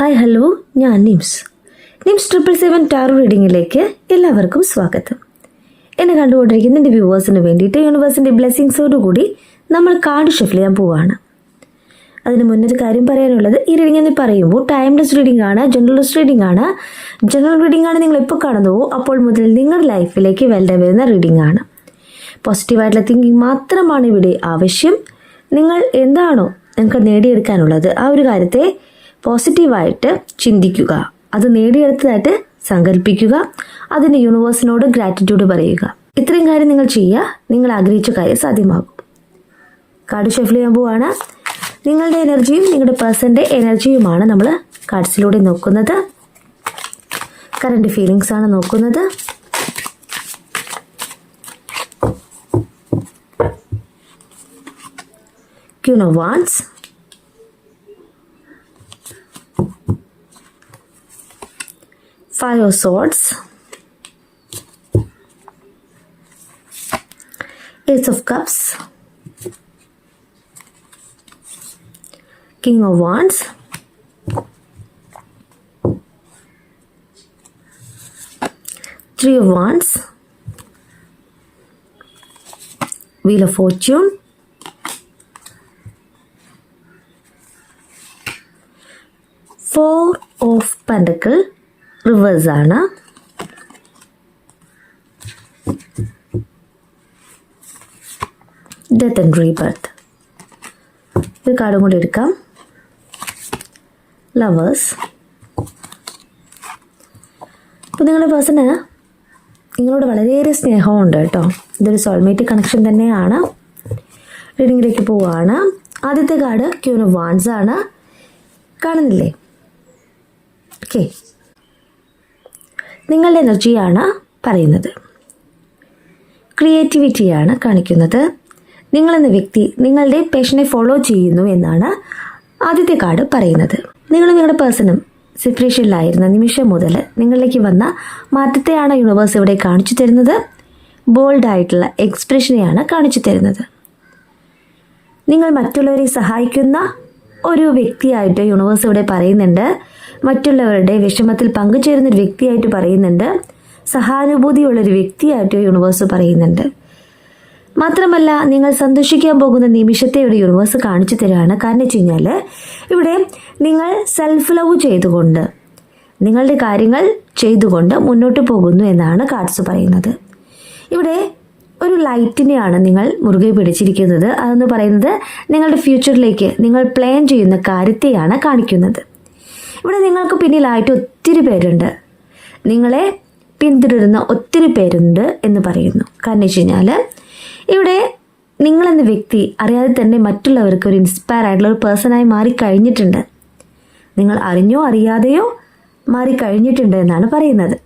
Hi hello ഞാൻ Nims. Nims triple seven tarot റീഡിങ്ങിലേക്ക് എല്ലാവർക്കും സ്വാഗതം. എന്നെ കണ്ടുകൊണ്ടിരിക്കുന്ന എന്റെ വ്യൂവേഴ്സിന് വേണ്ടിയിട്ട് യൂണിവേഴ്സിന്റെ ബ്ലെസ്സിങ്സോടുകൂടി നമ്മൾ കാർഡ് ഷഫിൽ ചെയ്യാൻ പോവുകയാണ് അതിന് മുന്നൊരു കാര്യം പറയാനുള്ളത് ഈ റീഡിംഗ് എന്ന് പറയുമ്പോൾ ടൈംലെസ് റീഡിംഗ് ആണ് ജനറൽസ് റീഡിംഗ് ആണ്. ജനറൽ റീഡിംഗ് ആണ് നിങ്ങൾ എപ്പോൾ കാണുന്നുവോ അപ്പോൾ മുതൽ നിങ്ങളുടെ ലൈഫിലേക്ക് വെൽഡ വരുന്ന റീഡിംഗ് ആണ്. പോസിറ്റീവായിട്ടുള്ള തിങ്കിങ് മാത്രമാണ് ഇവിടെ ആവശ്യം. നിങ്ങൾ എന്താണോ നിങ്ങൾക്ക് നേടിയെടുക്കാനുള്ളത് ആ ഒരു കാര്യത്തെ പോസിറ്റീവായിട്ട് ചിന്തിക്കുക. അത് നേടിയെടുത്തതായിട്ട് സങ്കല്പിക്കുക. അതിന് യൂണിവേഴ്സിനോട് ഗ്രാറ്റിറ്റ്യൂഡ് പറയുക. ഇത്രയും കാര്യം നിങ്ങൾ ചെയ്യുക. നിങ്ങൾ ആഗ്രഹിച്ച കാര്യം സാധ്യമാകും. കാർഡ് ഷഫിൾ ചെയ്യാൻ നിങ്ങളുടെ എനർജിയും നിങ്ങളുടെ പേഴ്സന്റെ എനർജിയുമാണ് നമ്മൾ കാർഡ്സിലൂടെ നോക്കുന്നത്. കറണ്ട് ഫീലിങ്സ് ആണ് നോക്കുന്നത്. Queen of Wands. five of swords. Eight of Cups, King of Wands, Three of Wands, Wheel of Fortune, Four of Pentacles, reverse ആണ്. ഡെത്ത് ആൻഡ് റീബർത്ത് ഒരു കാർഡും കൂടി എടുക്കാം. ലവേഴ്സ് അപ്പോൾ നിങ്ങളുടെ പേഴ്സണ് നിങ്ങളോട് വളരെയേറെ സ്നേഹമുണ്ട് കേട്ടോ. ഇതൊരു സോൾമേറ്റ് കണക്ഷൻ തന്നെയാണ്. റീഡിങ്ങിലേക്ക് പോവുകയാണ് ആദ്യത്തെ കാർഡ് ക്യൂൻ വാൻസ് ആണ്. കാണുന്നില്ലേ? ഓക്കെ നിങ്ങളുടെ എനർജിയാണ് പറയുന്നത്. ക്രിയേറ്റിവിറ്റിയാണ് കാണിക്കുന്നത്. നിങ്ങളെന്ന വ്യക്തി നിങ്ങളുടെ പേഷനെ ഫോളോ ചെയ്യുന്നു എന്നാണ് ആദ്യത്തെ കാർഡ് പറയുന്നത്. നിങ്ങൾ നിങ്ങളുടെ പേഴ്സണും സിറ്റുവേഷനിലായിരുന്ന നിമിഷം മുതൽ നിങ്ങളിലേക്ക് വന്ന മാറ്റത്തെയാണ് യൂണിവേഴ്സ് ഇവിടെ കാണിച്ചു തരുന്നത്. ബോൾഡായിട്ടുള്ള എക്സ്പ്രഷനെയാണ് കാണിച്ചു തരുന്നത്. നിങ്ങൾ മറ്റുള്ളവരെ സഹായിക്കുന്ന ഒരു വ്യക്തിയായിട്ട് യൂണിവേഴ്സ് ഇവിടെ പറയുന്നുണ്ട്. മറ്റുള്ളവരുടെ വിഷമത്തിൽ പങ്കുചേരുന്ന ഒരു വ്യക്തിയായിട്ട് പറയുന്നുണ്ട്. സഹാനുഭൂതിയുള്ള ഒരു വ്യക്തിയായിട്ട് യൂണിവേഴ്സ് പറയുന്നുണ്ട്. മാത്രമല്ല നിങ്ങൾ സന്തോഷിക്കാൻ പോകുന്ന നിമിഷത്തെ ഇവിടെ യൂണിവേഴ്സ് കാണിച്ചു തരികയാണ്. കാരണം വെച്ച് കഴിഞ്ഞാൽ ഇവിടെ നിങ്ങൾ സെൽഫ് ലവ് ചെയ്തുകൊണ്ട് നിങ്ങളുടെ കാര്യങ്ങൾ ചെയ്തുകൊണ്ട് മുന്നോട്ട് പോകുന്നു എന്നാണ് കാർഡ്സ് പറയുന്നത്. ഇവിടെ ഒരു ലൈറ്റിനെയാണ് നിങ്ങൾ മുറുകെ പിടിച്ചിരിക്കുന്നത്. അതെന്ന് പറയുന്നത് നിങ്ങളുടെ ഫ്യൂച്ചറിലേക്ക് നിങ്ങൾ പ്ലാൻ ചെയ്യുന്ന കാര്യത്തെയാണ് കാണിക്കുന്നത്. ഇവിടെ നിങ്ങൾക്ക് പിന്നിലായിട്ട് ഒത്തിരി പേരുണ്ട്. നിങ്ങളെ പിന്തുടരുന്ന ഒത്തിരി പേരുണ്ട് എന്ന് പറയുന്നു. കാരണം വെച്ച് കഴിഞ്ഞാൽ ഇവിടെ നിങ്ങളെന്ന വ്യക്തി അറിയാതെ തന്നെ മറ്റുള്ളവർക്ക് ഒരു ഇൻസ്പയർ ആയിട്ടുള്ള ഒരു പേഴ്സണായി മാറിക്കഴിഞ്ഞിട്ടുണ്ട്. നിങ്ങൾ അറിഞ്ഞോ അറിയാതെയോ മാറിക്കഴിഞ്ഞിട്ടുണ്ട് എന്നാണ് പറയുന്നത്.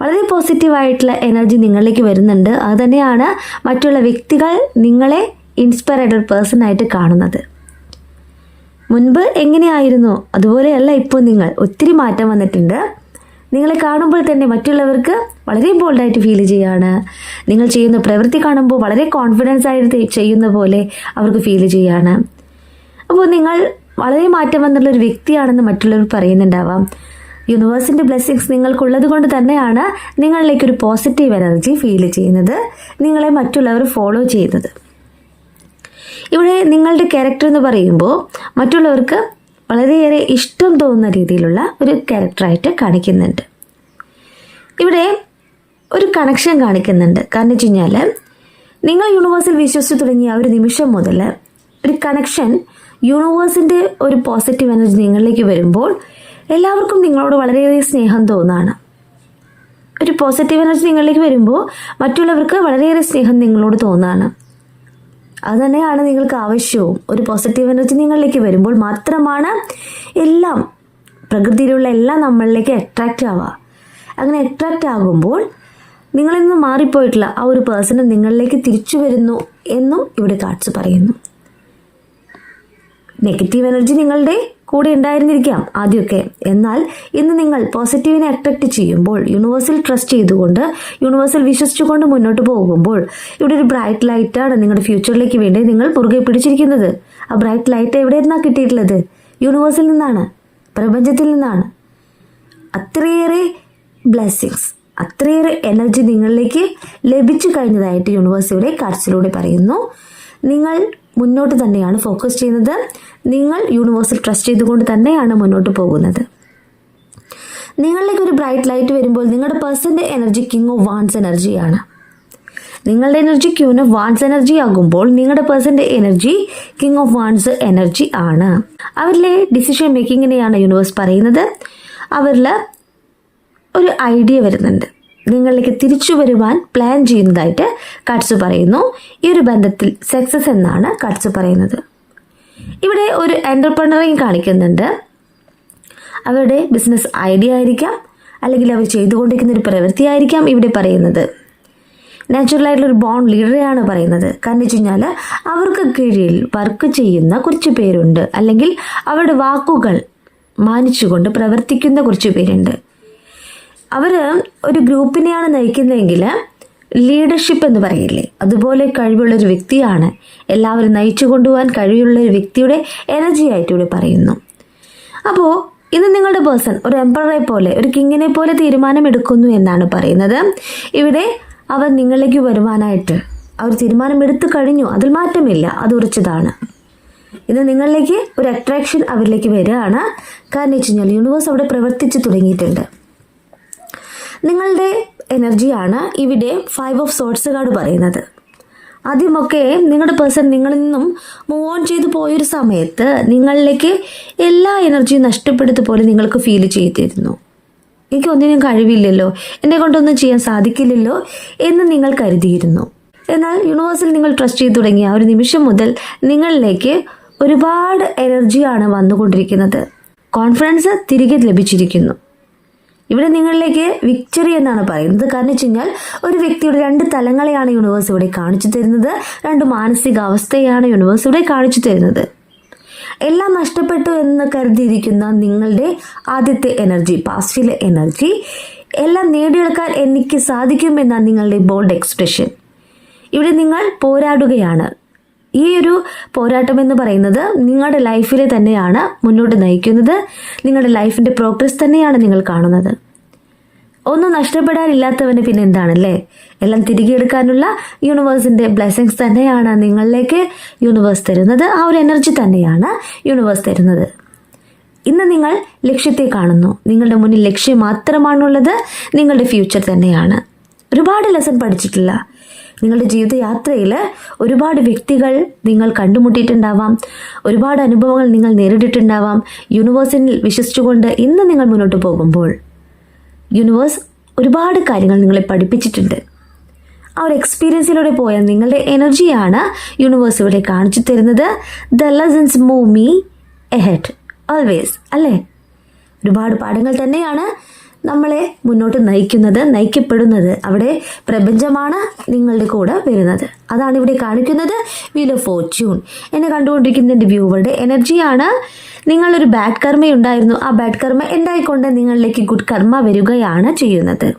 വളരെ പോസിറ്റീവായിട്ടുള്ള എനർജി നിങ്ങളിലേക്ക് വരുന്നുണ്ട്. അത് തന്നെയാണ് മറ്റുള്ള വ്യക്തികൾ നിങ്ങളെ ഇൻസ്പയർ ആയിട്ടൊരു പേഴ്സണായിട്ട് കാണുന്നത്. മുൻപ് എങ്ങനെയായിരുന്നു? അതുപോലെയല്ല ഇപ്പോൾ നിങ്ങൾ. ഒത്തിരി മാറ്റം വന്നിട്ടുണ്ട്. നിങ്ങളെ കാണുമ്പോൾ തന്നെ മറ്റുള്ളവർക്ക് വളരെ ബോൾഡായിട്ട് ഫീൽ ചെയ്യാണ്. നിങ്ങൾ ചെയ്യുന്ന പ്രവൃത്തി കാണുമ്പോൾ വളരെ കോൺഫിഡൻസ് ആയിട്ട് ചെയ്യുന്ന പോലെ അവർക്ക് ഫീൽ ചെയ്യാണ്. അപ്പോൾ നിങ്ങൾ വളരെ മാറ്റം വന്നുള്ള ഒരു വ്യക്തിയാണെന്ന് മറ്റുള്ളവർ പറയുന്നുണ്ടാവാം. യൂണിവേഴ്സിന്റെ ബ്ലെസ്സിങ്സ് നിങ്ങൾക്കുള്ളത് കൊണ്ട് തന്നെയാണ് നിങ്ങളിലേക്ക് ഒരു പോസിറ്റീവ് എനർജി ഫീൽ ചെയ്യുന്നത്. നിങ്ങളെ മറ്റുള്ളവർ ഫോളോ ചെയ്യുന്നത്. ഇവിടെ നിങ്ങളുടെ ക്യാരക്ടർ എന്ന് പറയുമ്പോൾ മറ്റുള്ളവർക്ക് വളരെയേറെ ഇഷ്ടം തോന്നുന്ന രീതിയിലുള്ള ഒരു ക്യാരക്ടറായിട്ട് കാണിക്കുന്നുണ്ട്. ഇവിടെ ഒരു കണക്ഷൻ കാണിക്കുന്നുണ്ട്. കാരണം വെച്ച് കഴിഞ്ഞാൽ നിങ്ങൾ യൂണിവേഴ്സിൽ വിശ്വസിച്ച് തുടങ്ങിയ ഒരു നിമിഷം മുതൽ ഒരു കണക്ഷൻ യൂണിവേഴ്സിന്റെ ഒരു പോസിറ്റീവ് എനർജി നിങ്ങളിലേക്ക് വരുമ്പോൾ എല്ലാവർക്കും നിങ്ങളോട് വളരെയേറെ സ്നേഹം തോന്നാണ്. ഒരു പോസിറ്റീവ് എനർജി നിങ്ങളിലേക്ക് വരുമ്പോൾ മറ്റുള്ളവർക്ക് വളരെയേറെ സ്നേഹം നിങ്ങളോട് തോന്നാണ്. അത് തന്നെയാണ് നിങ്ങൾക്ക് ആവശ്യവും. ഒരു പോസിറ്റീവ് എനർജി നിങ്ങളിലേക്ക് വരുമ്പോൾ മാത്രമാണ് എല്ലാം പ്രകൃതിയിലുള്ള എല്ലാം നമ്മളിലേക്ക് അട്രാക്റ്റ് ആവുക. അങ്ങനെ അട്രാക്റ്റ് ആകുമ്പോൾ നിങ്ങളിൽ നിന്ന് മാറിപ്പോയിട്ടുള്ള ആ ഒരു പേഴ്സൺ നിങ്ങളിലേക്ക് തിരിച്ചു വരുന്നു എന്നും ഇവിടെ കാർഡ്സ് പറയുന്നു. നെഗറ്റീവ് എനർജി നിങ്ങളുടെ കൂടെ ഉണ്ടായിരുന്നിരിക്കാം ആദ്യമൊക്കെ. എന്നാൽ ഇന്ന് നിങ്ങൾ പോസിറ്റീവിനെ അട്രാക്ട് ചെയ്യുമ്പോൾ യൂണിവേഴ്സിൽ ട്രസ്റ്റ് ചെയ്തുകൊണ്ട് യൂണിവേഴ്സിൽ വിശ്വസിച്ചുകൊണ്ട് മുന്നോട്ട് പോകുമ്പോൾ ഇവിടെ ഒരു ബ്രൈറ്റ് ലൈറ്റാണ് നിങ്ങളുടെ ഫ്യൂച്ചറിലേക്ക് വേണ്ടി നിങ്ങൾ പുറകെ പിടിച്ചിരിക്കുന്നത്. ആ ബ്രൈറ്റ് ലൈറ്റ് എവിടെ നിന്നാണ് കിട്ടിയിട്ടുള്ളത്? യൂണിവേഴ്സിൽ നിന്നാണ്? പ്രപഞ്ചത്തിൽ നിന്നാണ്? അത്രയേറെ ബ്ലെസ്സിങ്സ് അത്രയേറെ എനർജി നിങ്ങളിലേക്ക് ലഭിച്ചു കഴിഞ്ഞതായിട്ട് യൂണിവേഴ്സിയുടെ കാർഡ്സിലൂടെ പറയുന്നു. നിങ്ങൾ മുന്നോട്ട് തന്നെയാണ് ഫോക്കസ് ചെയ്യുന്നത്. നിങ്ങൾ യൂണിവേഴ്സിൽ ട്രസ്റ്റ് ചെയ്തുകൊണ്ട് തന്നെയാണ് മുന്നോട്ട് പോകുന്നത്. നിങ്ങളിലേക്ക് ഒരു ബ്രൈറ്റ് ലൈറ്റ് വരുമ്പോൾ നിങ്ങളുടെ പേഴ്സന്റെ എനർജി കിങ് ഓഫ് വാൺസ് എനർജിയാണ് നിങ്ങളുടെ എനർജി ഓഫ് വാൺസ് എനർജി ആകുമ്പോൾ നിങ്ങളുടെ പേഴ്സന്റെ energy king of wands energy ആണ്. അവരിലെ ഡിസിഷൻ മേക്കിങ്ങിനെയാണ് യൂണിവേഴ്സ് പറയുന്നത്. അവരിൽ ഒരു ഐഡിയ വരുന്നുണ്ട്. നിങ്ങളിലേക്ക് തിരിച്ചു വരുവാൻ പ്ലാൻ ചെയ്യുന്നതായിട്ട് കട്സ് പറയുന്നു. ഈ ഒരു ബന്ധത്തിൽ സക്സസ് എന്നാണ് കട്സ് പറയുന്നത്. ഇവിടെ ഒരു എന്റർപ്രണറിങ് കാണിക്കുന്നുണ്ട്. അവരുടെ ബിസിനസ് ഐഡിയ ആയിരിക്കാം അല്ലെങ്കിൽ അവർ ചെയ്തുകൊണ്ടിരിക്കുന്ന ഒരു പ്രവൃത്തി ആയിരിക്കാം ഇവിടെ പറയുന്നത്. നാച്ചുറലായിട്ടുള്ള ഒരു ബോൺ ലീഡറെയാണ് പറയുന്നത്. കാരണം വെച്ച് കഴിഞ്ഞാൽ അവർക്ക് കീഴിൽ വർക്ക് ചെയ്യുന്ന കുറച്ച് പേരുണ്ട്. അല്ലെങ്കിൽ അവരുടെ വാക്കുകൾ മാനിച്ചുകൊണ്ട് പ്രവർത്തിക്കുന്ന കുറച്ച് പേരുണ്ട്. അവർ ഒരു ഗ്രൂപ്പിനെയാണ് നയിക്കുന്നതെങ്കിൽ ലീഡർഷിപ്പ് എന്ന് പറയില്ലേ? അതുപോലെ കഴിവുള്ള ഒരു വ്യക്തിയാണ് എല്ലാവരും നയിച്ചു കൊണ്ടുപോകാൻ കഴിവുള്ള ഒരു വ്യക്തിയുടെ എനർജി ആയിട്ട് ഇവിടെ പറയുന്നു. അപ്പോൾ ഇത് നിങ്ങളുടെ പേഴ്സൺ ഒരു എംപററെ പോലെ ഒരു കിങ്ങിനെ പോലെ തീരുമാനമെടുക്കുന്നു എന്നാണ് പറയുന്നത്. ഇവിടെ അവർ നിങ്ങളിലേക്ക് വരുവാനായിട്ട് അവർ തീരുമാനമെടുത്തു കഴിഞ്ഞു അതിൽ മാറ്റമില്ല അത് ഉറച്ചതാണ്. ഇത് നിങ്ങളിലേക്ക് ഒരു അട്രാക്ഷൻ അവരിലേക്ക് വരികയാണ്. കാരണം വെച്ച് കഴിഞ്ഞാൽ യൂണിവേഴ്സ് അവിടെ പ്രവർത്തിച്ച് തുടങ്ങിയിട്ടുണ്ട്. നിങ്ങളുടെ എനർജിയാണ് ഇവിടെ ഫൈവ് ഓഫ് സോട്ട്സ് കാർഡ് പറയുന്നത്. ആദ്യമൊക്കെ നിങ്ങളുടെ പേഴ്സൺ നിങ്ങളിൽ നിന്നും മൂവ് ഓൺ ചെയ്തു പോയൊരു സമയത്ത് നിങ്ങളിലേക്ക് എല്ലാ എനർജിയും നഷ്ടപ്പെടുത്തപോലെ നിങ്ങൾക്ക് ഫീൽ ചെയ്തിരുന്നു. എനിക്ക് ഒന്നിനും കഴിവില്ലല്ലോ. എന്നെ കൊണ്ടൊന്നും ചെയ്യാൻ സാധിക്കില്ലല്ലോ എന്ന് നിങ്ങൾ കരുതിയിരുന്നു. എന്നാൽ യൂണിവേഴ്സിൽ നിങ്ങൾ ട്രസ്റ്റ് ചെയ്തു തുടങ്ങിയ ഒരു നിമിഷം മുതൽ നിങ്ങളിലേക്ക് ഒരുപാട് എനർജിയാണ് വന്നുകൊണ്ടിരിക്കുന്നത്. കോൺഫിഡൻസ് തിരികെ ലഭിച്ചിരിക്കുന്നു. ഇവിടെ നിങ്ങളിലേക്ക് വിക്ടറി എന്നാണ് പറയുന്നത്. കാരണം വെച്ച് ഒരു വ്യക്തിയുടെ രണ്ട് തലങ്ങളെയാണ് യൂണിവേഴ്സ് ഇവിടെ കാണിച്ചു തരുന്നത്. രണ്ട് മാനസികാവസ്ഥയാണ് യൂണിവേഴ്സ് ഇവിടെ കാണിച്ചു തരുന്നത്. എല്ലാം നഷ്ടപ്പെട്ടു എന്ന് കരുതിയിരിക്കുന്ന നിങ്ങളുടെ ആദ്യത്തെ എനർജി പാസ്റ്റിലെ എനർജി എല്ലാം നേടിയെടുക്കാൻ എനിക്ക് സാധിക്കുമെന്നാണ് നിങ്ങളുടെ ബോൾഡ് എക്സ്പ്രഷൻ ഇവിടെ നിങ്ങൾ പോരാടുകയാണ്. ഈ ഒരു പോരാട്ടം എന്ന് പറയുന്നത് നിങ്ങളുടെ ലൈഫിലെ തന്നെയാണ് മുന്നോട്ട് നയിക്കുന്നത്. നിങ്ങളുടെ ലൈഫിന്റെ പ്രോഗ്രസ് തന്നെയാണ് നിങ്ങൾ കാണുന്നത്. ഒന്നും നഷ്ടപ്പെടാനില്ലാത്തവന് പിന്നെ എന്താണല്ലേ? എല്ലാം തിരികെ എടുക്കാനുള്ള യൂണിവേഴ്സിന്റെ ബ്ലെസ്സിങ്സ് തന്നെയാണ് നിങ്ങളിലേക്ക് യൂണിവേഴ്സ് തരുന്നത്. ആ ഒരു എനർജി തന്നെയാണ് യൂണിവേഴ്സ് തരുന്നത്. ഇന്ന് നിങ്ങൾ ലക്ഷ്യത്തെ കാണുന്നു. നിങ്ങളുടെ മുന്നിൽ ലക്ഷ്യം മാത്രമാണുള്ളത്. നിങ്ങളുടെ ഫ്യൂച്ചർ തന്നെയാണ്. ഒരുപാട് ലെസൺ പഠിച്ചിട്ടില്ല. നിങ്ങളുടെ ജീവിതയാത്രയിൽ ഒരുപാട് വ്യക്തികൾ നിങ്ങൾ കണ്ടുമുട്ടിയിട്ടുണ്ടാവാം. ഒരുപാട് അനുഭവങ്ങൾ നിങ്ങൾ നേരിട്ടിട്ടുണ്ടാവാം. യൂണിവേഴ്സിൽ വിശ്വസിച്ചുകൊണ്ട് ഇന്ന് നിങ്ങൾ മുന്നോട്ട് പോകുമ്പോൾ യൂണിവേഴ്സ് ഒരുപാട് കാര്യങ്ങൾ നിങ്ങളെ പഠിപ്പിച്ചിട്ടുണ്ട്. ആ ഒരു എക്സ്പീരിയൻസിലൂടെ പോയ നിങ്ങളുടെ എനർജിയാണ് യൂണിവേഴ്സ് ഇവിടെ കാണിച്ചു തരുന്നത്. The lessons move me ahead always അല്ലേ? ഒരുപാട് പാഠങ്ങൾ തന്നെയാണ് നമ്മളെ മുന്നോട്ട് നയിക്കുന്നത് നയിക്കപ്പെടുന്നത്. അവിടെ പ്രപഞ്ചമാണ് നിങ്ങളുടെ കൂടെ വരുന്നത്. അതാണ് ഇവിടെ കാണിക്കുന്നത് വീൽ ഓഫ് ഫോർച്യൂൺ എന്നെ കണ്ടുകൊണ്ടിരിക്കുന്ന എന്റെ വ്യൂവറുടെ എനർജിയാണ് നിങ്ങളൊരു ബാഡ് കർമ്മ ഉണ്ടായിരുന്നു. ആ ബാഡ് കർമ്മ എന്തായിക്കൊണ്ട് നിങ്ങളിലേക്ക് ഗുഡ് കർമ്മ വരികയാണ് ചെയ്യുന്നത്?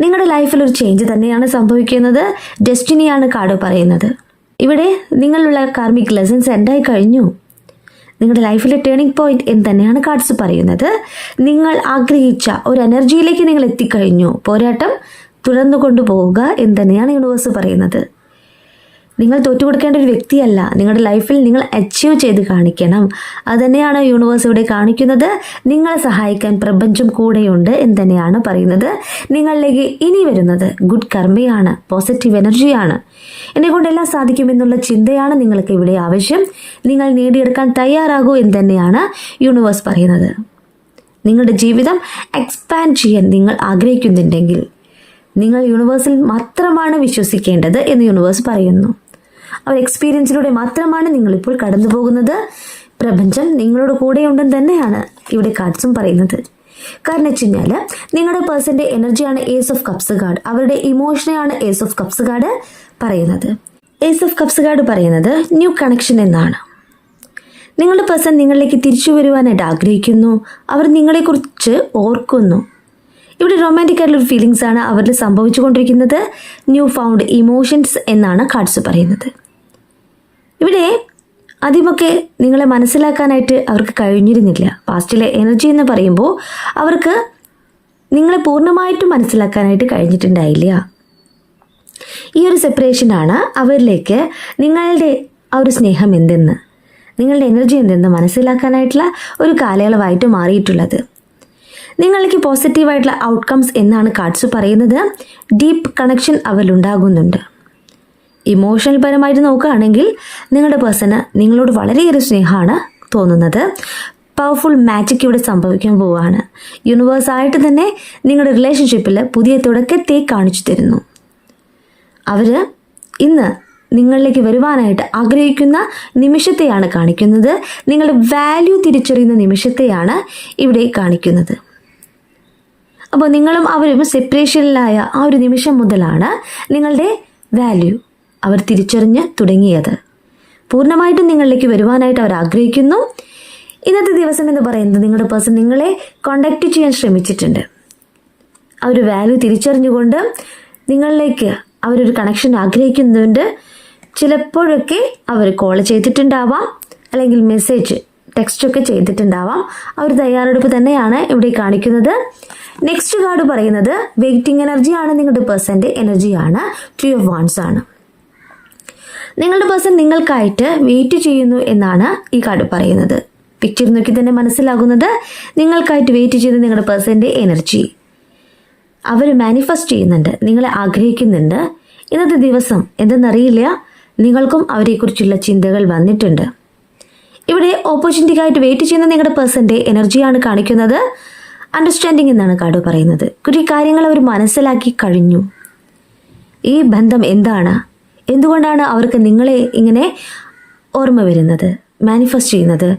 നിങ്ങളുടെ ലൈഫിൽ ഒരു ചേഞ്ച് തന്നെയാണ് സംഭവിക്കുന്നത്. ഡെസ്റ്റിനിയാണ് കാർഡ് പറയുന്നത്. ഇവിടെ നിങ്ങളുള്ള കാർമിക് ലെസൺസ് എന്തായി കഴിഞ്ഞു? നിങ്ങളുടെ ലൈഫിലെ ടേണിംഗ് പോയിന്റ് എന്ന് തന്നെയാണ് കാർഡ്സ് പറയുന്നത്. നിങ്ങൾ ആഗ്രഹിച്ച ഒരു എനർജിയിലേക്ക് നിങ്ങൾ എത്തിക്കഴിഞ്ഞു. പോരാട്ടം തുടർന്നു കൊണ്ടുപോവുക എന്ന് തന്നെയാണ് യൂണിവേഴ്സ് പറയുന്നത്. നിങ്ങൾ തോറ്റുകൊടുക്കേണ്ട ഒരു വ്യക്തിയല്ല. നിങ്ങളുടെ ലൈഫിൽ നിങ്ങൾ അച്ചീവ് ചെയ്ത് കാണിക്കണം. അതുതന്നെയാണ് യൂണിവേഴ്സ് ഇവിടെ കാണിക്കുന്നത്. നിങ്ങളെ സഹായിക്കാൻ പ്രപഞ്ചം കൂടെയുണ്ട് എന്ന് തന്നെയാണ് പറയുന്നത്. നിങ്ങളിലേക്ക് ഇനി വരുന്നത് ഗുഡ് കർമ്മയാണ് പോസിറ്റീവ് എനർജിയാണ് എന്നെ കൊണ്ടെല്ലാം സാധിക്കുമെന്നുള്ള ചിന്തയാണ് നിങ്ങൾക്ക് ഇവിടെ ആവശ്യം. നിങ്ങൾ നേടിയെടുക്കാൻ തയ്യാറാകൂ എന്ന് തന്നെയാണ് യൂണിവേഴ്സ് പറയുന്നത്. നിങ്ങളുടെ ജീവിതം എക്സ്പാൻഡ് ചെയ്യാൻ നിങ്ങൾ ആഗ്രഹിക്കുന്നുണ്ടെങ്കിൽ നിങ്ങൾ യൂണിവേഴ്സിൽ മാത്രമാണ് വിശ്വസിക്കേണ്ടത് എന്ന് യൂണിവേഴ്സ് പറയുന്നു. ആ ഒരു എക്സ്പീരിയൻസിലൂടെ മാത്രമാണ് നിങ്ങളിപ്പോൾ കടന്നു പോകുന്നത് പ്രപഞ്ചം നിങ്ങളോട് കൂടെയുണ്ടെന്ന് തന്നെയാണ് ഇവിടെ കാർഡ്സും പറയുന്നത്. കാരണം വെച്ച് കഴിഞ്ഞാൽ നിങ്ങളുടെ പേഴ്സന്റെ എനർജിയാണ് ഏസ് ഓഫ് കപ്സ് കാർഡ് അവരുടെ ഇമോഷനെയാണ് ഏസ് ഓഫ് കപ്സ് കാർഡ് പറയുന്നത്. ഏസ് ഓഫ് കപ്സ് കാർഡ് പറയുന്നത് ന്യൂ കണക്ഷൻ എന്നാണ്. നിങ്ങളുടെ പേഴ്സൺ നിങ്ങളിലേക്ക് തിരിച്ചു വരുവാനായിട്ട് ആഗ്രഹിക്കുന്നു. അവർ നിങ്ങളെക്കുറിച്ച് ഓർക്കുന്നു. ഇവിടെ റൊമാന്റിക് ആയിട്ടുള്ള ഫീലിങ്സ് ആണ് അവരിൽ സംഭവിച്ചുകൊണ്ടിരിക്കുന്നത്. ന്യൂ ഫൗണ്ട് ഇമോഷൻസ് എന്നാണ് കാർഡ്സ് പറയുന്നത്. ഇവിടെ ആദ്യമൊക്കെ നിങ്ങളെ മനസ്സിലാക്കാനായിട്ട് അവർക്ക് കഴിഞ്ഞിരുന്നില്ല. പാസ്റ്റിലെ എനർജി എന്ന് പറയുമ്പോൾ അവർക്ക് നിങ്ങളെ പൂർണമായിട്ടും മനസ്സിലാക്കാനായിട്ട് കഴിഞ്ഞിട്ടുണ്ടായില്ല. ഈ ഒരു സെപ്പറേഷനാണ് അവരിലേക്ക് നിങ്ങളുടെ ആ ഒരു സ്നേഹം എന്തെന്ന് നിങ്ങളുടെ എനർജി എന്തെന്ന് മനസ്സിലാക്കാനായിട്ടുള്ള ഒരു കാലയളവായിട്ട് മാറിയിട്ടുള്ളത്. നിങ്ങൾക്ക് പോസിറ്റീവായിട്ടുള്ള ഔട്ട്കംസ് എന്നാണ് കാർഡ്സ് പറയുന്നത്. Deep connection അവരിലുണ്ടാകുന്നുണ്ട്. ഇമോഷണൽ പരമായിട്ട് നോക്കുകയാണെങ്കിൽ നിങ്ങളുടെ പേഴ്സണ് നിങ്ങളോട് വളരെയേറെ സ്നേഹമാണ് തോന്നുന്നത്. പവർഫുൾ മാജിക് ഇവിടെ സംഭവിക്കാൻ പോവുകയാണ്. യൂണിവേഴ്സായിട്ട് തന്നെ നിങ്ങളുടെ റിലേഷൻഷിപ്പിൽ പുതിയ തുടക്കത്തെ കാണിച്ചു തരുന്നു. അവർ ഇന്ന് നിങ്ങളിലേക്ക് വരുവാനായിട്ട് ആഗ്രഹിക്കുന്ന നിമിഷത്തെയാണ് കാണിക്കുന്നത്. നിങ്ങളുടെ വാല്യൂ തിരിച്ചറിയുന്ന നിമിഷത്തെയാണ് ഇവിടെ കാണിക്കുന്നത്. അപ്പോൾ നിങ്ങളും അവരും സെപ്പറേഷനിലായ ആ ഒരു നിമിഷം മുതലാണ് നിങ്ങളുടെ വാല്യൂ അവർ തിരിച്ചറിഞ്ഞ് തുടങ്ങിയത്. പൂർണമായിട്ടും നിങ്ങളിലേക്ക് വരുവാനായിട്ട് അവർ ആഗ്രഹിക്കുന്നു. ഇന്നത്തെ ദിവസം എന്ന് പറയുന്നത് നിങ്ങളുടെ പേഴ്സൺ നിങ്ങളെ കോണ്ടാക്ട് ചെയ്യാൻ ശ്രമിച്ചിട്ടുണ്ട്. ആ ഒരു വാല്യൂ തിരിച്ചറിഞ്ഞുകൊണ്ട് നിങ്ങളിലേക്ക് അവരൊരു കണക്ഷൻ ആഗ്രഹിക്കുന്നുണ്ട്. ചിലപ്പോഴൊക്കെ അവർ കോൾ ചെയ്തിട്ടുണ്ടാവാം. അല്ലെങ്കിൽ മെസ്സേജ് ടെക്സ്റ്റ് ഒക്കെ ചെയ്തിട്ടുണ്ടാവാം. ആ ഒരു തയ്യാറെടുപ്പ് തന്നെയാണ് ഇവിടെ കാണിക്കുന്നത്. നെക്സ്റ്റ് കാർഡ് പറയുന്നത് വെയിറ്റിംഗ് എനർജിയാണ് നിങ്ങളുടെ പേഴ്സന്റെ എനർജിയാണ് ത്രീ ഓഫ് വാൺസ് ആണ്. നിങ്ങളുടെ പേഴ്സൺ നിങ്ങൾക്കായിട്ട് വെയിറ്റ് ചെയ്യുന്നു എന്നാണ് ഈ കാർഡ് പറയുന്നത്. പിക്ചർ നോക്കി തന്നെ മനസ്സിലാകുന്നത് നിങ്ങൾക്കായിട്ട് വെയിറ്റ് ചെയ്ത് നിങ്ങളുടെ പേഴ്സന്റെ എനർജി. അവർ മാനിഫെസ്റ്റ് ചെയ്യുന്നുണ്ട് നിങ്ങളെ ആഗ്രഹിക്കുന്നുണ്ട്. ഇന്നത്തെ ദിവസം എന്തെന്നറിയില്ല നിങ്ങൾക്കും അവരെക്കുറിച്ചുള്ള ചിന്തകൾ വന്നിട്ടുണ്ട്. ഇവിടെ ഓപ്പർച്യൂണിറ്റിക്കായിട്ട് വെയിറ്റ് ചെയ്യുന്ന നിങ്ങളുടെ പേഴ്സന്റെ എനർജിയാണ് കാണിക്കുന്നത്. അണ്ടർസ്റ്റാൻഡിംഗ് എന്നാണ് കാർഡ് പറയുന്നത്. കുറേ കാര്യങ്ങൾ അവർ മനസ്സിലാക്കി കഴിഞ്ഞു. ഈ ബന്ധം എന്താണ്? എന്തുകൊണ്ടാണ് അവർക്ക് നിങ്ങളെ ഇങ്ങനെ ഓർമ്മ വരുന്നത് മാനിഫെസ്റ്റ് ചെയ്യുന്നത്?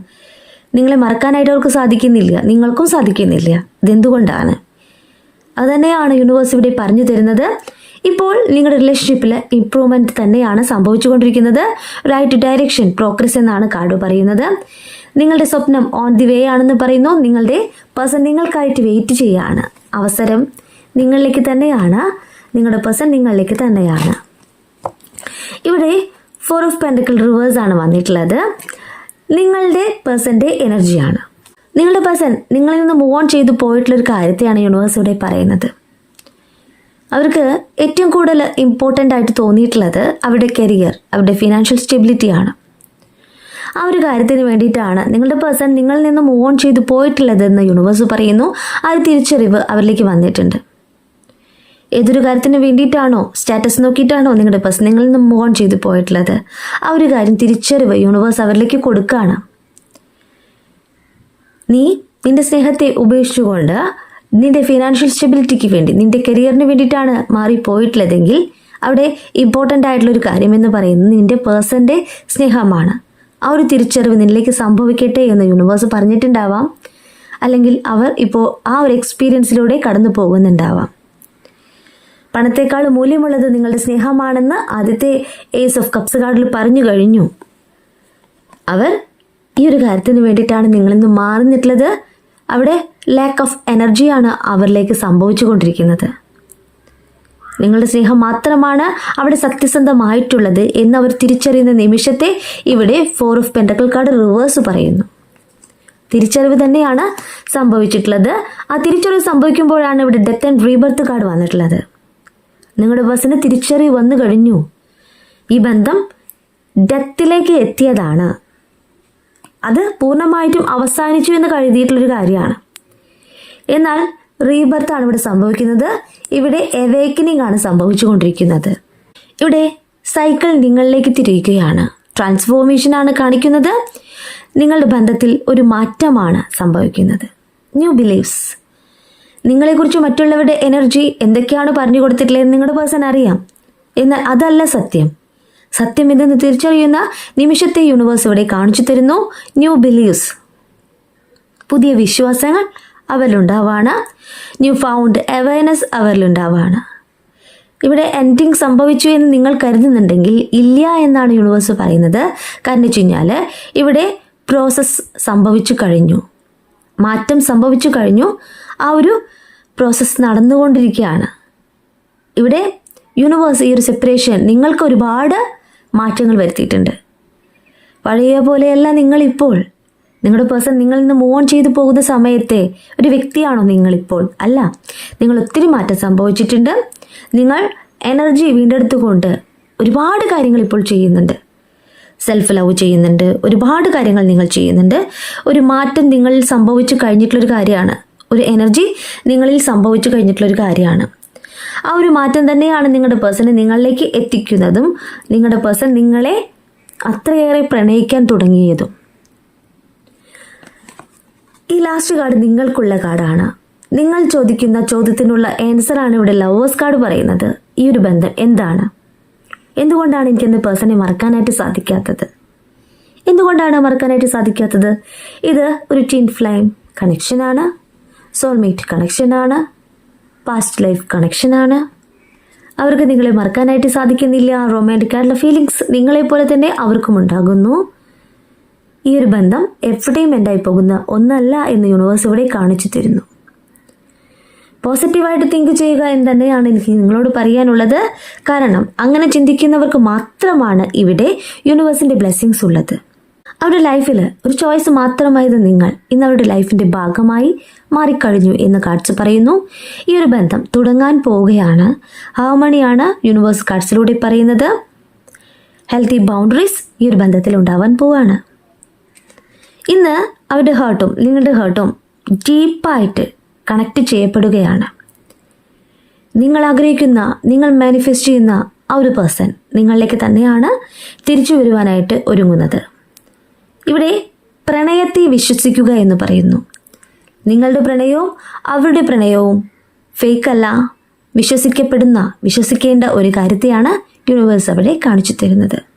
നിങ്ങളെ മറക്കാനായിട്ട് അവർക്ക് സാധിക്കുന്നില്ല നിങ്ങൾക്കും സാധിക്കുന്നില്ല. ഇതെന്തുകൊണ്ടാണ്? അതുതന്നെയാണ് യൂണിവേഴ്സ് ഇവിടെ പറഞ്ഞു തരുന്നത്. ഇപ്പോൾ നിങ്ങളുടെ റിലേഷൻഷിപ്പിൽ ഇമ്പ്രൂവ്മെന്റ് തന്നെയാണ് സംഭവിച്ചുകൊണ്ടിരിക്കുന്നത്. റൈറ്റ് ഡയറക്ഷൻ പ്രോഗ്രസ് എന്നാണ് കാർഡ് പറയുന്നത്. നിങ്ങളുടെ സ്വപ്നം ഓൺ ദി വേ ആണെന്ന് പറയുന്നു. നിങ്ങളുടെ പേഴ്സൺ നിങ്ങൾക്കായിട്ട് വെയിറ്റ് ചെയ്യുകയാണ് അവസരം നിങ്ങളിലേക്ക് തന്നെയാണ്. നിങ്ങളുടെ പേഴ്സൺ നിങ്ങളിലേക്ക് തന്നെയാണ്. ഇവിടെ ഫോർ ഓഫ് പെൻഡക്കിൾ റിവേഴ്സ് ആണ് വന്നിട്ടുള്ളത്. നിങ്ങളുടെ പേഴ്സന്റെ എനർജിയാണ് നിങ്ങളുടെ പേഴ്സൺ നിങ്ങളിൽ നിന്ന് മൂവ് ഓൺ ചെയ്തു പോയിട്ടുള്ളൊരു കാര്യത്തെയാണ് യൂണിവേഴ്സ് ഇവിടെ പറയുന്നത്. അവർക്ക് ഏറ്റവും കൂടുതൽ ഇമ്പോർട്ടന്റ് ആയിട്ട് തോന്നിയിട്ടുള്ളത് അവരുടെ കരിയർ അവരുടെ ഫിനാൻഷ്യൽ സ്റ്റെബിലിറ്റിയാണ് ആ ഒരു കാര്യത്തിന് വേണ്ടിയിട്ടാണ് നിങ്ങളുടെ പേഴ്സൺ നിങ്ങളിൽ നിന്ന് മൂവ് ഓൺ ചെയ്തു പോയിട്ടുള്ളതെന്ന് യൂണിവേഴ്സ് പറയുന്നു. ആ ഒരു തിരിച്ചറിവ് അവരിലേക്ക് വന്നിട്ടുണ്ട്. ഏതൊരു കാര്യത്തിന് വേണ്ടിയിട്ടാണോ? സ്റ്റാറ്റസ് നോക്കിയിട്ടാണോ നിങ്ങളുടെ പേഴ്സൺ നിങ്ങളിൽ നിന്ന് മൂവ് ഓൺ ചെയ്തു പോയിട്ടുള്ളത്? ആ ഒരു കാര്യം തിരിച്ചറിവ് യൂണിവേഴ്സ് അവരിലേക്ക് കൊടുക്കുകയാണ്. നീ നിന്റെ സ്നേഹത്തെ ഉപേക്ഷിച്ചുകൊണ്ട് നിന്റെ ഫിനാൻഷ്യൽ സ്റ്റെബിലിറ്റിക്ക് വേണ്ടി നിന്റെ കരിയറിന് വേണ്ടിയിട്ടാണ് മാറിപ്പോയിട്ടുള്ളതെങ്കിൽ അവിടെ ഇമ്പോർട്ടന്റ് ആയിട്ടുള്ളൊരു കാര്യം എന്ന് പറയുന്നത് നിന്റെ പേഴ്സന്റെ സ്നേഹമാണ്. ആ ഒരു തിരിച്ചറിവ് നിന്നിലേക്ക് സംഭവിക്കട്ടെ എന്ന് യൂണിവേഴ്സ് പറഞ്ഞിട്ടുണ്ടാവാം. അല്ലെങ്കിൽ അവർ ഇപ്പോൾ ആ ഒരു എക്സ്പീരിയൻസിലൂടെ കടന്നു പോകുന്നുണ്ടാവാം പണത്തെക്കാൾ മൂല്യമുള്ളത് നിങ്ങളുടെ സ്നേഹമാണെന്ന് ആദ്യത്തെ ഏസ് ഓഫ് കപ്സ് കാർഡിൽ പറഞ്ഞു കഴിഞ്ഞു. അവർ ഈ ഒരു കാര്യത്തിന് വേണ്ടിയിട്ടാണ് നിങ്ങളിന്ന് മാറി അവിടെ ലാക്ക് ഓഫ് എനർജിയാണ് അവരിലേക്ക് സംഭവിച്ചു കൊണ്ടിരിക്കുന്നത് നിങ്ങളുടെ സ്നേഹം മാത്രമാണ് അവിടെ സത്യസന്ധമായിട്ടുള്ളത് എന്ന് അവർ തിരിച്ചറിയുന്ന നിമിഷത്തെ ഇവിടെ four of pentacle card reverse പറയുന്നു. തിരിച്ചറിവ് തന്നെയാണ് സംഭവിച്ചിട്ടുള്ളത്. ആ തിരിച്ചറിവ് സംഭവിക്കുമ്പോഴാണ് ഇവിടെ ഡെത്ത് ആൻഡ് റീബർത്ത് കാർഡ് വന്നിട്ടുള്ളത്. നിങ്ങളുടെ ബസ്സിന് തിരിച്ചറിവ് വന്നു കഴിഞ്ഞു. ഈ ബന്ധം ഡെത്തിലേക്ക് എത്തിയതാണ്. അത് പൂർണമായിട്ടും അവസാനിച്ചു എന്ന് കരുതിയിട്ടുള്ളൊരു കാര്യമാണ്. എന്നാൽ റീബർത്ത് ആണ് ഇവിടെ സംഭവിക്കുന്നത്. ഇവിടെ എവേക്കനിങ് ആണ് സംഭവിച്ചുകൊണ്ടിരിക്കുന്നത്. ഇവിടെ സൈക്കിൾ നിങ്ങളിലേക്ക് തിരിയുകയാണ്. ട്രാൻസ്ഫോർമേഷൻ ആണ് കാണിക്കുന്നത്. നിങ്ങളുടെ ബന്ധത്തിൽ ഒരു മാറ്റമാണ് സംഭവിക്കുന്നത്. New believes. നിങ്ങളെക്കുറിച്ച് മറ്റുള്ളവരുടെ എനർജി എന്തൊക്കെയാണ് പറഞ്ഞു കൊടുത്തിട്ടുള്ളതെന്ന് നിങ്ങളുടെ പേഴ്സൺ അറിയാം. എന്നാൽ അതല്ല സത്യം. സത്യം എന്തെന്ന് തിരിച്ചറിയുന്ന നിമിഷത്തെ യൂണിവേഴ്സ് ഇവിടെ കാണിച്ചു തരുന്നു. ന്യൂ ബിലീവ്സ് പുതിയ വിശ്വാസങ്ങൾ അവരിലുണ്ടാവാണ്. ന്യൂ ഫൗണ്ട് അവയർനെസ് അവരിലുണ്ടാവാണ്. ഇവിടെ എൻഡിങ് സംഭവിച്ചു എന്ന് നിങ്ങൾ കരുതുന്നുണ്ടെങ്കിൽ ഇല്ല എന്നാണ് യൂണിവേഴ്സ് പറയുന്നത്. കാരണം വെച്ച് കഴിഞ്ഞാൽ ഇവിടെ പ്രോസസ്സ് സംഭവിച്ചു കഴിഞ്ഞു. മാറ്റം സംഭവിച്ചു കഴിഞ്ഞു. ആ ഒരു പ്രോസസ്സ് നടന്നുകൊണ്ടിരിക്കുകയാണ്. ഇവിടെ യൂണിവേഴ്സ് ഈ ഒരു സെപ്പറേഷൻ നിങ്ങൾക്ക് ഒരുപാട് മാറ്റങ്ങൾ വരുത്തിയിട്ടുണ്ട്. പഴയ പോലെയല്ല നിങ്ങളിപ്പോൾ. നിങ്ങളുടെ പേഴ്സൺ നിങ്ങളിൽ നിന്ന് മൂവ് ഓൺ ചെയ്തു പോകുന്ന സമയത്തെ ഒരു വ്യക്തിയാണോ നിങ്ങളിപ്പോൾ? അല്ല. നിങ്ങൾ ഒത്തിരി മാറ്റം സംഭവിച്ചിട്ടുണ്ട്. നിങ്ങൾ എനർജി വീണ്ടെടുത്തുകൊണ്ട് ഒരുപാട് കാര്യങ്ങൾ ഇപ്പോൾ ചെയ്യുന്നുണ്ട്. സെൽഫ് ലവ് ചെയ്യുന്നുണ്ട്. ഒരുപാട് കാര്യങ്ങൾ നിങ്ങൾ ചെയ്യുന്നുണ്ട്. ഒരു മാറ്റം നിങ്ങളിൽ സംഭവിച്ചു കഴിഞ്ഞിട്ടുള്ളൊരു കാര്യമാണ്. ഒരു എനർജി നിങ്ങളിൽ സംഭവിച്ചു കഴിഞ്ഞിട്ടുള്ളൊരു കാര്യമാണ്. ആ ഒരു മാറ്റം തന്നെയാണ് നിങ്ങളുടെ പേഴ്സണെ നിങ്ങളിലേക്ക് എത്തിക്കുന്നതും നിങ്ങളുടെ പേഴ്സൺ നിങ്ങളെ അത്രയേറെ പ്രണയിക്കാൻ തുടങ്ങിയതും. ഈ ലാസ്റ്റ് കാർഡ് നിങ്ങൾക്കുള്ള കാർഡാണ് നിങ്ങൾ ചോദിക്കുന്ന ചോദ്യത്തിനുള്ള ആൻസറാണ് ഇവിടെ ലവേഴ്സ് കാർഡ് പറയുന്നത്. ഈ ഒരു ബന്ധം എന്താണ്? എന്തുകൊണ്ടാണ് എനിക്കെന്ന് പേഴ്സണെ മറക്കാനായിട്ട് സാധിക്കാത്തത്? എന്തുകൊണ്ടാണ് മറക്കാനായിട്ട് സാധിക്കാത്തത്? ഇത് ഒരു ടീൻ ഫ്ലൈം കണക്ഷനാണ് സോൾമേറ്റ് കണക്ഷനാണ് പാസ്റ്റ് ലൈഫ് കണക്ഷനാണ് അവർക്ക് നിങ്ങളെ മറക്കാനായിട്ട് സാധിക്കുന്നില്ല. റൊമാന്റിക് ആയിട്ടുള്ള ഫീലിങ്സ് നിങ്ങളെപ്പോലെ തന്നെ അവർക്കും ഉണ്ടാകുന്നു. ഈ ഒരു ബന്ധം എവിടെയും എൻഡായി പോകുന്ന ഒന്നല്ല എന്ന് യൂണിവേഴ്സ് ഇവിടെ കാണിച്ചു തരുന്നു. പോസിറ്റീവായിട്ട് തിങ്ക് ചെയ്യുക എന്ന് തന്നെയാണ് എനിക്ക് നിങ്ങളോട് പറയാനുള്ളത്. കാരണം അങ്ങനെ ചിന്തിക്കുന്നവർക്ക് മാത്രമാണ് ഇവിടെ യൂണിവേഴ്സിന്റെ ബ്ലെസ്സിങ്സ് ഉള്ളത്. അവരുടെ ലൈഫിൽ ഒരു ചോയ്സ് മാത്രമായത് നിങ്ങൾ ഇന്ന് അവരുടെ ലൈഫിന്റെ ഭാഗമായി മാറിക്കഴിഞ്ഞു എന്ന് കാർഡ്സ് പറയുന്നു. ഈ ഒരു ബന്ധം തുടങ്ങാൻ പോവുകയാണ്. ഹാമണിയാണ് യൂണിവേഴ്സ് കാർഡ്സിലൂടെ പറയുന്നത്. ഹെൽത്തി ബൗണ്ടറീസ് ഈ ഒരു ബന്ധത്തിൽ ഉണ്ടാവാൻ പോവാണ് ഇന്ന് അവരുടെ ഹേർട്ടും നിങ്ങളുടെ ഹേർട്ടും ഡീപ്പായിട്ട് കണക്ട് ചെയ്യപ്പെടുകയാണ്. നിങ്ങൾ ആഗ്രഹിക്കുന്ന നിങ്ങൾ മാനിഫെസ്റ്റ് ചെയ്യുന്ന ആ ഒരു പേഴ്സൺ നിങ്ങളിലേക്ക് തന്നെയാണ് തിരിച്ചു വരുവാനായിട്ട് ഒരുങ്ങുന്നത്. ഇവിടെ പ്രണയത്തെ വിശ്വസിക്കുക എന്ന് പറയുന്നു. നിങ്ങളുടെ പ്രണയവും അവരുടെ പ്രണയവും ഫേക്കല്ല വിശ്വസിക്കപ്പെടുന്ന വിശ്വസിക്കേണ്ട ഒരു കാര്യത്തെയാണ് യൂണിവേഴ്സ് അവിടെ കാണിച്ചു തരുന്നത്.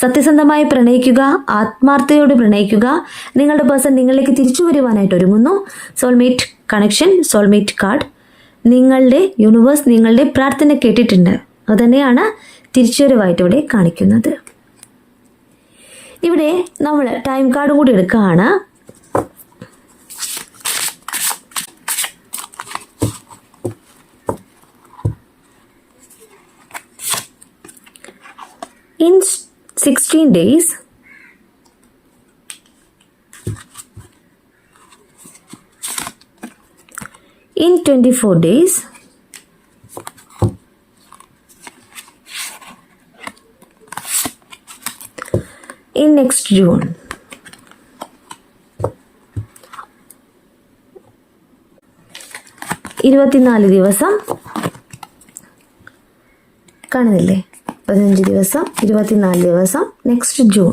സത്യസന്ധമായി പ്രണയിക്കുക ആത്മാർത്ഥയോട് പ്രണയിക്കുക നിങ്ങളുടെ പേഴ്സൺ നിങ്ങളിലേക്ക് തിരിച്ചു വരുവാനായിട്ട് ഒരുങ്ങുന്നു. സോൾമേറ്റ് കണക്ഷൻ സോൾമേറ്റ് കാർഡ് നിങ്ങളുടെ യൂണിവേഴ്സ് നിങ്ങളുടെ പ്രാർത്ഥന കേട്ടിട്ടുണ്ട്. അതുതന്നെയാണ് തിരിച്ചുവരവായിട്ട് ഇവിടെ കാണിക്കുന്നത്. ഇവിടെ നമ്മൾ ടൈം കാർഡും കൂടി എടുക്കുകയാണ് in 16 days in 24 days in next june ഇരുപത്തിനാല് ദിവസം കാണുന്നില്ലേ പതിനഞ്ച് ദിവസം ഇരുപത്തിനാല് ദിവസം നെക്സ്റ്റ് ജൂൺ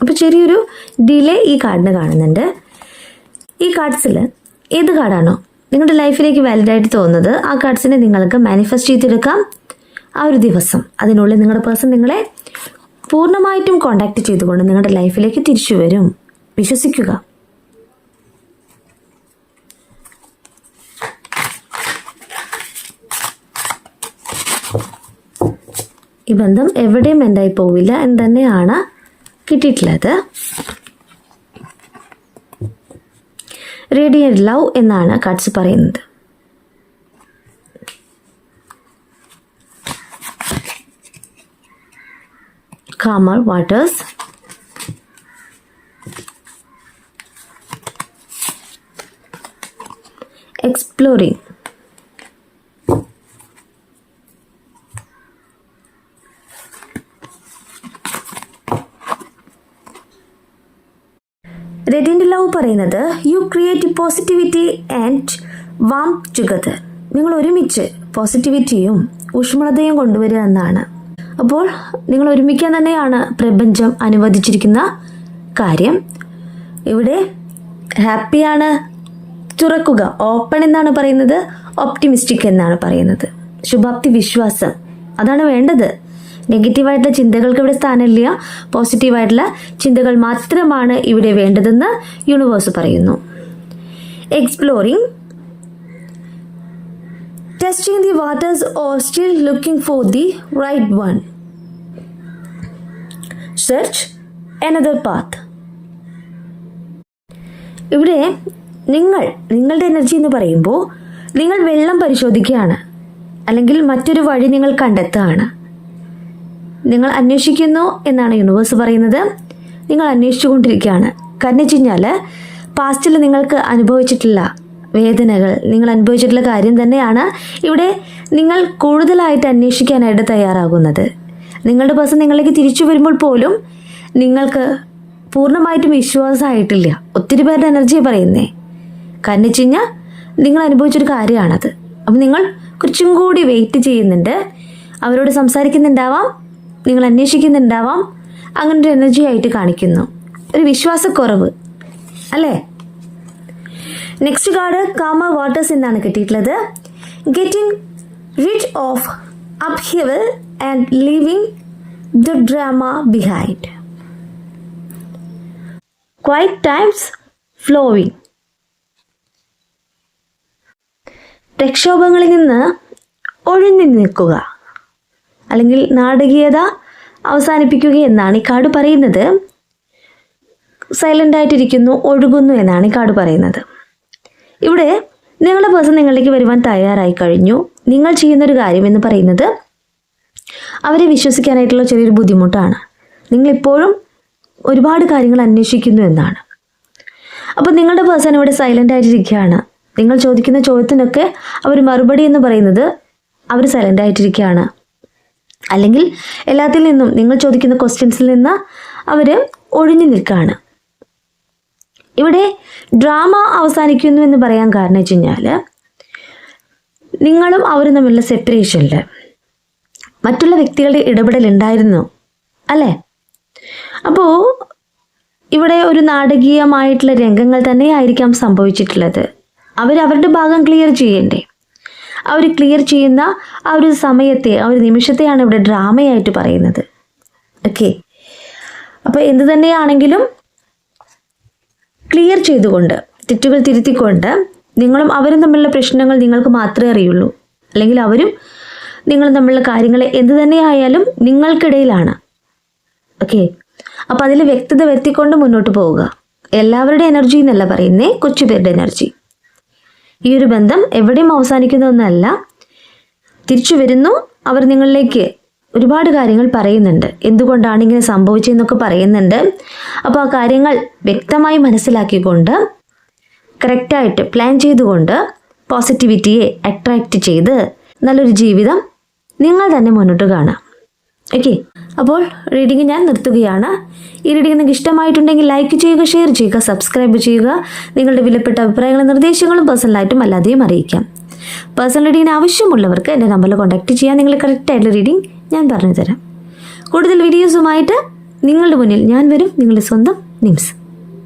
അപ്പോൾ ചെറിയൊരു ഡിലേ ഈ കാർഡിന് കാണുന്നുണ്ട്. ഈ കാർഡ്സിൽ ഏത് കാർഡാണോ നിങ്ങളുടെ ലൈഫിലേക്ക് വാലിഡായിട്ട് തോന്നുന്നത് ആ കാർഡ്സിനെ നിങ്ങൾക്ക് മാനിഫെസ്റ്റ് ചെയ്തെടുക്കാം. ആ ഒരു ദിവസം അതിനുള്ളിൽ നിങ്ങളുടെ പേഴ്സൺ നിങ്ങളെ പൂർണമായിട്ടും കോണ്ടാക്ട് ചെയ്തുകൊണ്ട് നിങ്ങളുടെ ലൈഫിലേക്ക് തിരിച്ചു വരും. വിശ്വസിക്കുക. ഈ ബന്ധം എവിടെയും എന്തായി പോവില്ല എന്ന് തന്നെയാണ് കിട്ടിയിട്ടുള്ളത്. റേഡിയൻ ലവ് എന്നാണ് കാട്സ് പറയുന്നത്. കാമർ വാട്ടേഴ്സ് എക്സ്പ്ലോറിംഗ് റെഡിന്റെ ലവ് പറയുന്നത് you create positivity and warm together നിങ്ങൾ ഒരുമിച്ച് പോസിറ്റിവിറ്റിയും ഊഷ്മളതയും കൊണ്ടുവരിക എന്നാണ്. അപ്പോൾ നിങ്ങൾ ഒരുമിക്കാൻ തന്നെയാണ് പ്രപഞ്ചം അനുവദിച്ചിരിക്കുന്ന കാര്യം. ഇവിടെ ഹാപ്പിയാണ് തുറക്കുക ഓപ്പൺ എന്നാണ് പറയുന്നത് ഓപ്റ്റിമിസ്റ്റിക് എന്നാണ് പറയുന്നത്. ശുഭാപ്തി വിശ്വാസം. അതാണ് വേണ്ടത്. നെഗറ്റീവായിട്ടുള്ള ചിന്തകൾക്ക് ഇവിടെ സ്ഥാനമില്ല. പോസിറ്റീവായിട്ടുള്ള ചിന്തകൾ മാത്രമാണ് ഇവിടെ വേണ്ടതെന്ന് യൂണിവേഴ്സ് പറയുന്നു. Exploring testing the waters or still looking for the right one search another path ഇവിടെ നിങ്ങൾ നിങ്ങളുടെ എനർജി എന്ന് പറയുമ്പോൾ നിങ്ങൾ വെള്ളം പരിശോധിക്കുകയാണ്. അല്ലെങ്കിൽ മറ്റൊരു വഴി നിങ്ങൾ കണ്ടെത്തുകയാണ്. നിങ്ങൾ അന്വേഷിക്കുന്നു എന്നാണ് യൂണിവേഴ്സ് പറയുന്നത്. നിങ്ങൾ അന്വേഷിച്ചുകൊണ്ടിരിക്കുകയാണ്. കാരണം വെച്ച് കഴിഞ്ഞാൽ പാസ്റ്റിൽ നിങ്ങൾക്ക് അനുഭവിച്ചിട്ടില്ല വേദനകൾ നിങ്ങൾ അനുഭവിച്ചിട്ടുള്ള കാര്യം തന്നെയാണ് ഇവിടെ നിങ്ങൾ കൂടുതലായിട്ട് അന്വേഷിക്കാനായിട്ട് തയ്യാറാകുന്നത്. നിങ്ങളുടെ പേഴ്സൺ നിങ്ങളിലേക്ക് തിരിച്ചു വരുമ്പോൾ പോലും നിങ്ങൾക്ക് പൂർണമായിട്ടും വിശ്വാസമായിട്ടില്ല. ഒത്തിരി പേരുടെ എനർജി പറയുന്നേ. കാരണം വെച്ച് കഴിഞ്ഞാൽ നിങ്ങൾ അനുഭവിച്ചൊരു കാര്യമാണത്. അപ്പം നിങ്ങൾ കുറച്ചും കൂടി വെയിറ്റ് ചെയ്യുന്നുണ്ട്. അവരോട് സംസാരിക്കുന്നുണ്ടാവാം. നിങ്ങൾ അന്വേഷിക്കുന്നുണ്ടാവാം. അങ്ങനെ ഒരു എനർജി ആയിട്ട് കാണിക്കുന്നു. ഒരു വിശ്വാസക്കുറവ്. അല്ലേ? നെക്സ്റ്റ് കാർഡ് കാമ വാട്ടേഴ്സ് എന്നാണ് കിട്ടിയിട്ടുള്ളത്. Getting rid of upheaval and leaving the drama behind quiet times flowing പ്രക്ഷോഭങ്ങളിൽ നിന്ന് ഒഴിഞ്ഞു നിൽക്കുക. അല്ലെങ്കിൽ നാടകീയത അവസാനിപ്പിക്കുക എന്നാണ് ഈ കാട് പറയുന്നത്. സൈലന്റ് ആയിട്ടിരിക്കുന്നു ഒഴുകുന്നു എന്നാണ് ഈ കാട് പറയുന്നത്. ഇവിടെ നിങ്ങളുടെ പേഴ്സൺ നിങ്ങളിലേക്ക് വരുവാൻ തയ്യാറായി കഴിഞ്ഞു. നിങ്ങൾ ചെയ്യുന്നൊരു കാര്യം എന്ന് പറയുന്നത് അവരെ വിശ്വസിക്കാനായിട്ടുള്ള ചെറിയൊരു ബുദ്ധിമുട്ടാണ്. നിങ്ങളിപ്പോഴും ഒരുപാട് കാര്യങ്ങൾ അന്വേഷിക്കുന്നു എന്നാണ്. അപ്പോൾ നിങ്ങളുടെ പേഴ്സൺ ഇവിടെ സൈലന്റ് ആയിട്ടിരിക്കുകയാണ്. നിങ്ങൾ ചോദിക്കുന്ന ചോദ്യത്തിനൊക്കെ അവർ മറുപടി എന്ന് പറയുന്നത് അവർ സൈലന്റ് ആയിട്ടിരിക്കുകയാണ്. അല്ലെങ്കിൽ എല്ലാത്തിൽ നിന്നും നിങ്ങൾ ചോദിക്കുന്ന ക്വസ്റ്റ്യൻസിൽ നിന്ന് അവർ ഒഴിഞ്ഞു നിൽക്കുകയാണ് ഇവിടെ ഡ്രാമ അവസാനിക്കുന്നു എന്ന് പറയാൻ കാരണം വെച്ച് കഴിഞ്ഞാൽ നിങ്ങളും അവരും തമ്മിലുള്ള സെപ്പറേഷനിൽ മറ്റുള്ള വ്യക്തികളുടെ ഇടപെടൽ ഉണ്ടായിരുന്നു അല്ലേ? അപ്പോൾ ഇവിടെ ഒരു നാടകീയമായിട്ടുള്ള രംഗങ്ങൾ തന്നെയായിരിക്കാം സംഭവിച്ചിട്ടുള്ളത്. അവർ അവരുടെ ഭാഗം ക്ലിയർ ചെയ്യണ്ടേ? അവർ ക്ലിയർ ചെയ്യുന്ന ആ ഒരു സമയത്തെ ആ ഒരു നിമിഷത്തെയാണ് ഇവിടെ ഡ്രാമയായിട്ട് പറയുന്നത്. ഓക്കെ അപ്പോൾ എന്ത് തന്നെയാണെങ്കിലും ക്ലിയർ ചെയ്തുകൊണ്ട് തെറ്റുകൾ തിരുത്തിക്കൊണ്ട് നിങ്ങളും അവരും തമ്മിലുള്ള പ്രശ്നങ്ങൾ നിങ്ങൾക്ക് മാത്രമേ അറിയുള്ളൂ. അല്ലെങ്കിൽ അവരും നിങ്ങളും തമ്മിലുള്ള കാര്യങ്ങൾ എന്ത് തന്നെയായാലും നിങ്ങൾക്കിടയിലാണ്. ഓക്കെ അപ്പോൾ അതിൽ വ്യക്തത വരുത്തിക്കൊണ്ട് മുന്നോട്ട് പോവുക. എല്ലാവരുടെ എനർജി എന്നല്ല പറയുന്നേ കൊച്ചു പേരുടെ എനർജി ഈ ഒരു ബന്ധം എവിടെയും അവസാനിക്കുന്നതൊന്നല്ല. തിരിച്ചു വരുന്നു. അവർ നിങ്ങളിലേക്ക് ഒരുപാട് കാര്യങ്ങൾ പറയുന്നുണ്ട്. എന്തുകൊണ്ടാണ് ഇങ്ങനെ സംഭവിച്ചതെന്നൊക്കെ പറയുന്നുണ്ട്. അപ്പോൾ ആ കാര്യങ്ങൾ വ്യക്തമായി മനസ്സിലാക്കിക്കൊണ്ട് കറക്റ്റായിട്ട് പ്ലാൻ ചെയ്തുകൊണ്ട് പോസിറ്റിവിറ്റിയെ അട്രാക്റ്റ് ചെയ്ത് നല്ലൊരു ജീവിതം നിങ്ങൾ തന്നെ മുന്നോട്ട് കാണാം. ഓക്കെ. അപ്പോൾ റീഡിംഗ് ഞാൻ നിർത്തുകയാണ്. ഈ റീഡിംഗ് നിങ്ങൾക്ക് ഇഷ്ടമായിട്ടുണ്ടെങ്കിൽ ലൈക്ക് ചെയ്യുക ഷെയർ ചെയ്യുക സബ്സ്ക്രൈബ് ചെയ്യുക. നിങ്ങളുടെ വിലപ്പെട്ട അഭിപ്രായങ്ങളും നിർദ്ദേശങ്ങളും പേഴ്സണലായിട്ടും അല്ലാതെയും അറിയിക്കാം. പേഴ്സണൽ റീഡിങ്ങിന് ആവശ്യമുള്ളവർക്ക് എന്റെ നമ്പറിൽ കോൺടാക്ട് ചെയ്യാൻ നിങ്ങൾ കറക്റ്റായിട്ടുള്ള റീഡിംഗ് ഞാൻ പറഞ്ഞു തരാം കൂടുതൽ വീഡിയോസുമായിട്ട് നിങ്ങളുടെ മുന്നിൽ ഞാൻ വരും. നിങ്ങളുടെ സ്വന്തം നിംസ്.